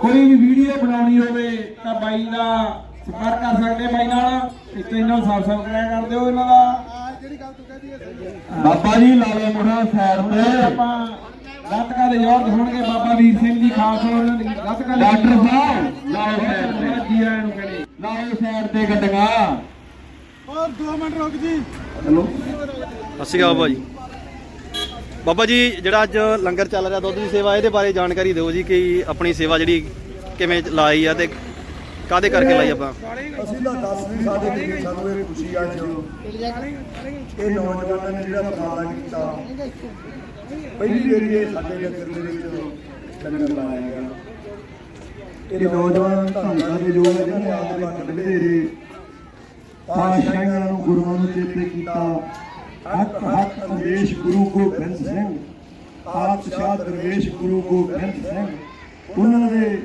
ਕੋਈ ਵੀ ਵੀਡੀਓ ਬਣਾਉਣੀ ਹੋਵੇ ਤਾਂ ਬਾਈ ਦਾ ਸੰਪਰਕ ਕਰ ਸਕਦੇ ਬਾਈ ਨਾਲ। ਇਸ ਚੈਨਲ ਸਬਸਕ੍ਰਾਈਬ ਕਰ ਦਿਓ ਇਹਨਾਂ ਦਾ। ਬਾਬਾ ਜੀ ਲਾਲੇ ਮੁੰਡਾ ਸਾਈਡ ਤੇ। ਆਪਾਂ ਗੱਤਕਾ ਦੇ ਯੋਧ ਹੋਣਗੇ ਬਾਬਾ ਵੀਰ ਸਿੰਘ ਜੀ ਖਾਸ ਉਹਨਾਂ ਦੀ ਗੱਤਕਾ ਡਾਕਟਰ ਸਾਹਿਬ ਲਾਓ ਸਾਈਡ ਤੇ। ਜੀ ਆਇਆਂ ਨੂੰ ਕਹਿੰਦੇ। ਲਾਓ ਸਾਈਡ ਤੇ ਗੱਡੀਆਂ। ਔਰ 2 ਮਿੰਟ ਰੁਕ ਜੀ। ਚਲੋ ਸਤਿ ਸ਼੍ਰੀ ਅਕਾਲ ਬਾਬਾ ਜੀ, ਜਿਹੜਾ ਅੱਜ ਲੰਗਰ ਚੱਲ ਰਿਹਾ ਦੁੱਧ ਦੀ ਸੇਵਾ, ਇਹਦੇ ਬਾਰੇ ਜਾਣਕਾਰੀ ਦਿਓ ਜੀ ਕਿ ਆਪਣੀ ਸੇਵਾ ਜਿਹੜੀ ਕਿਵੇਂ ਲਾਈ ਆ ਤੇ ਕਾਦੇ ਕਰਕੇ ਲਾਈ ਆਪਾਂ? ਅਸੀਂ ਤਾਂ ਦੱਸ ਨਹੀਂ ਸਕਦੇ ਕਿ ਸਾਨੂੰ ਇਹ ਖੁਸ਼ੀ ਅੱਜ ਇਹ ਨੌਜਵਾਨਾਂ ਨੇ ਜਿਹੜਾ ਉਪਰਾਲਾ ਕੀਤਾ। ਪਹਿਲੀ ਵਾਰੀ ਇਹ ਸਾਡੇ ਨਗਰ ਦੇ ਵਿੱਚ ਲੰਗਰ ਲਾਇਆ ਗਿਆ। ਇਹ ਨੌਜਵਾਨ ਧੰਦਾ ਦੇ ਲੋਕ ਜਿਹਨੇ ਆਪ ਦੇ ਵੱਟ ਵਧੇਰੇ ਪਾਸ਼ਾਹੀਆਂ ਨੂੰ ਗੁਰੂਆਂ ਨੂੰ ਚੇਤੇ ਕੀਤਾ। ਹੱਕ ਹੱਕ ਸੰਦੇਸ਼ ਗੁਰੂ ਗੋਬਿੰਦ ਸਿੰਘ, ਆਪ ਸ਼ਾਹ ਦਰਵੇਸ਼ ਗੁਰੂ ਗੋਬਿੰਦ ਸਿੰਘ, ਉਹਨਾਂ ਦੇ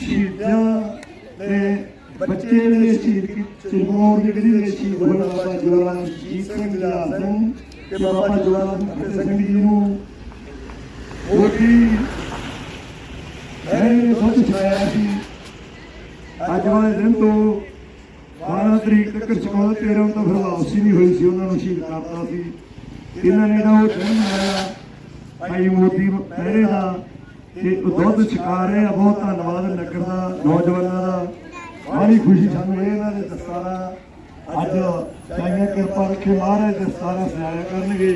ਸ਼ਹੀਦਾਂ ਦੇ ਬੱਚੇ ਨੇ ਸ਼ਹੀਦ ਕੀ ਚਰਮੌਰ ਦੀ ਸ਼ਹੀਦ ਹੋਏ? ਬਾਬਾ ਜਵਾਲਾ ਜੀਤ ਸਿੰਘ ਜਲਾ ਸਿੰਘ ਤੇ ਬਾਬਾ ਜਵਾਲਾ ਸਿੰਘ ਜੀ ਨੂੰ ਉਹ ਇਹ ਦੁੱਧ ਛਾਇਆ ਸੀ। ਅੱਜ ਵਾਲੇ ਦਿਨ ਤੋਂ ਤਰੀਕ ਤੱਕ ਚੌਦਾਂ 13 ਤੋਂ ਫਿਰ ਵਾਪਸੀ ਨਹੀਂ ਹੋਈ ਸੀ, ਉਹਨਾਂ ਨੂੰ ਸ਼ਹੀਦ ਕਰਤਾ ਸੀ। ਇਹਨਾਂ ਨੇ ਤਾਂ ਉਹ ਦਿਨ ਮਨਾਇਆ ਭਾਈ ਮੋਦੀ ਪਹਿਰੇ ਦਾ ਕਿ ਦੁੱਧ ਛਕਾ ਰਹੇ ਆ, ਬਹੁਤ ਧੰਨਵਾਦ ਨਗਰ ਦਾ, ਨੌਜਵਾਨਾਂ ਦਾ। ਬੜੀ ਖੁਸ਼ੀ ਸਾਨੂੰ ਇਹਨਾਂ ਦੇ ਦਸਤਾਰਾਂ ਅੱਜ ਚਾਹੀਏ ਕਿਰਪਾ ਰੱਖੇ, ਮਹਾਰਾਜ ਦਸਤਾਰਾਂ ਸਜਾਇਆ ਕਰਨਗੇ।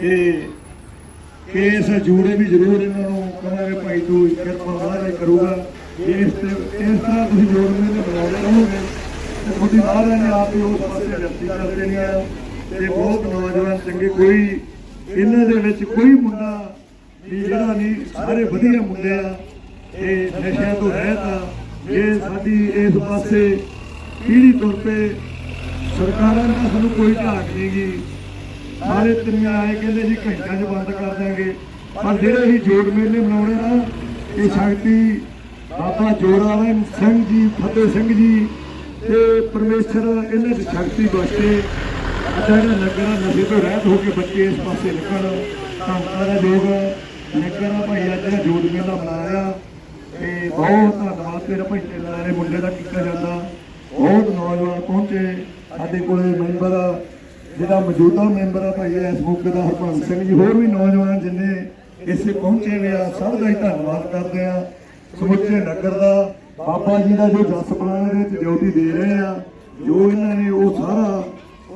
ਤੇ ਕਿ ਜੂੜੇ ਵੀ ਜ਼ਰੂਰ ਇਹਨਾਂ ਨੂੰ ਕਹਾਂਗੇ, ਭਾਈ ਤੂੰ ਕਿਰਪਾ ਮਹਾਰਾਜ ਕਰੂਗਾ। ਇਸ ਤੇ ਇਸ ਤਰ੍ਹਾਂ ਤੁਸੀਂ ਜੋੜ ਮੇਲੇ ਬਣਾਉਂਦੇ ਰਹੋਗੇ। ਤੇ ਤੁਹਾਡੀ ਮਹਾਰਾਜ ਆਪ ਹੀ ਉਸ ਪਾਸੇ ਵਿਅਕਤੀ ਕਰ ਦੇਣੀ ਆ। ਤੇ ਬਹੁਤ ਨੌਜਵਾਨ ਚੰਗੇ, ਕੋਈ ਇਹਨਾਂ ਦੇ ਵਿੱਚ ਕੋਈ ਮੁੰਡਾ ਵੀ ਜਿਹੜਾ ਨਹੀਂ, ਸਾਰੇ ਵਧੀਆ ਮੁੰਡੇ ਆ। ਇਹ ਨਸ਼ਿਆਂ ਤੋਂ ਰਹਿਤ ਆ। ਇਹ ਸਾਡੀ ਇਸ ਪਾਸੇ ਪੀੜੀ ਤੁਰ ਪਏ ਸਰਕਾਰਾਂ ਦਾ ਸਾਨੂੰ ਕੋਈ ਝਾਕ ਨਹੀਂ ਗੀ। ਸਾਰੇ ਤਰੀਆਂ ਆਏ ਕਹਿੰਦੇ ਜੀ ਘੰਟਾ 'ਚ ਬੰਦ ਕਰ ਦਾਂਗੇ ਪਰ ਜਿਹੜੇ ਅਸੀਂ ਜੋੜ ਮੇਲੇ ਮਨਾਉਣੇ ਨਾ ਇਹ ਸ਼ਕਤੀ ਬਾਬਾ ਜੋਰਾਵਰ ਸਿੰਘ ਜੀ, ਫਤਿਹ ਸਿੰਘ ਜੀ ਤੇ ਪਰਮੇਸ਼ਰ ਇਹਨਾਂ ਦੀ ਸ਼ਕਤੀ ਬਖਸ਼ੇ ਜਿਹੜਾ ਨਗਰ ਨਸ਼ੇ ਤੋਂ ਰਹਿਤ ਹੋ ਕੇ ਬੱਚੇ ਇਸ ਪਾਸੇ ਨਿਕਲ ਧੰਨਵਾਦ ਹੈ ਲੋਕ ਨਗਰ ਭਾਈ ਅੱਜ ਜਿਹੜਾ ਜੋੜ ਮੇਲਾ ਮਨਾਇਆ। ਤੇ ਬਹੁਤ ਧੰਨਵਾਦ ਤੇਰਾ ਭਾਈ, ਤੇਰਾ ਦੇ ਮੁੰਡੇ ਦਾ ਕੀਤਾ ਜਾਂਦਾ। ਬਹੁਤ ਨੌਜਵਾਨ ਪਹੁੰਚੇ ਸਾਡੇ ਕੋਲੇ ਮੈਂਬਰ, ਜਿਹੜਾ ਮੌਜੂਦਾ ਮੈਂਬਰ ਆ ਭਾਈ, ਇਸ ਮੌਕੇ ਦਾ ਹਰਪੰਤ ਸਿੰਘ ਜੀ, ਹੋਰ ਵੀ ਨੌਜਵਾਨ ਜਿੰਨੇ ਇਸੇ ਪਹੁੰਚੇ ਨੇ ਆ, ਸਭ ਦਾ ਹੀ ਧੰਨਵਾਦ ਕਰਦੇ ਆ। ਸਮੁੱਚੇ ਨਗਰ ਦਾ ਬਾਬਾ ਜੀ ਦਾ ਜੋ ਜਸ ਪਲਾਨ ਦੇ ਵਿੱਚ ਡਿਊਟੀ ਦੇ ਰਹੇ ਆ, ਜੋ ਇਹਨਾਂ ਨੇ ਉਹ ਸਾਰਾ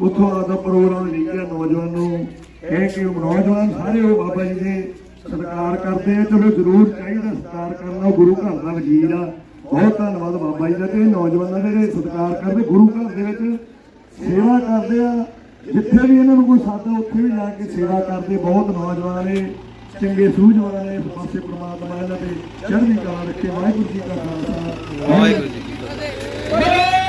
ਉਥੋਂ ਆਦਾ ਪ੍ਰੋਗਰਾਮ ਲਿਖਿਆ ਨੌਜਵਾਨ ਨੂੰ, ਕਹਿ ਕੇ ਨੌਜਵਾਨ ਸਾਰੇ ਉਹ ਬਾਬਾ ਜੀ ਦੇ ਸਤਿਕਾਰ ਕਰਦੇ ਆ, ਚਲੋ ਜ਼ਰੂਰ ਚਾਹੀਦਾ ਸਤਿਕਾਰ ਕਰਨਾ, ਉਹ ਗੁਰੂ ਘਰ ਦਾ ਵਜ਼ੀਰ ਆ। ਬਹੁਤ ਧੰਨਵਾਦ ਬਾਬਾ ਜੀ ਦਾ ਤੇ ਨੌਜਵਾਨਾਂ ਦੇ ਜਿਹੜੇ ਸਤਿਕਾਰ ਕਰਦੇ, ਗੁਰੂ ਘਰ ਦੇ ਵਿੱਚ ਸੇਵਾ ਕਰਦੇ ਆ। ਜਿੱਥੇ ਵੀ ਇਹਨਾਂ ਨੂੰ ਕੋਈ ਸਾਦਾ ਉੱਥੇ ਵੀ ਜਾ ਕੇ ਸੇਵਾ ਕਰਦੇ, ਬਹੁਤ ਨੌਜਵਾਨ ਨੇ। ਚੰਗੇ ਸੂਝਵਾਨ ਨੇ ਪਾਸੇ ਪਰਮਾਤਮਾ ਇਹਨਾਂ ਤੇ ਚੜ੍ਹਦੀ ਕਲਾ ਰੱਖੇ। ਵਾਹਿਗੁਰੂ ਜੀ ਕਾ ਖਾਲਸਾ। ਵਾਹਿਗੁਰੂ ਜੀ ਕੀ ਫਤਿਹ।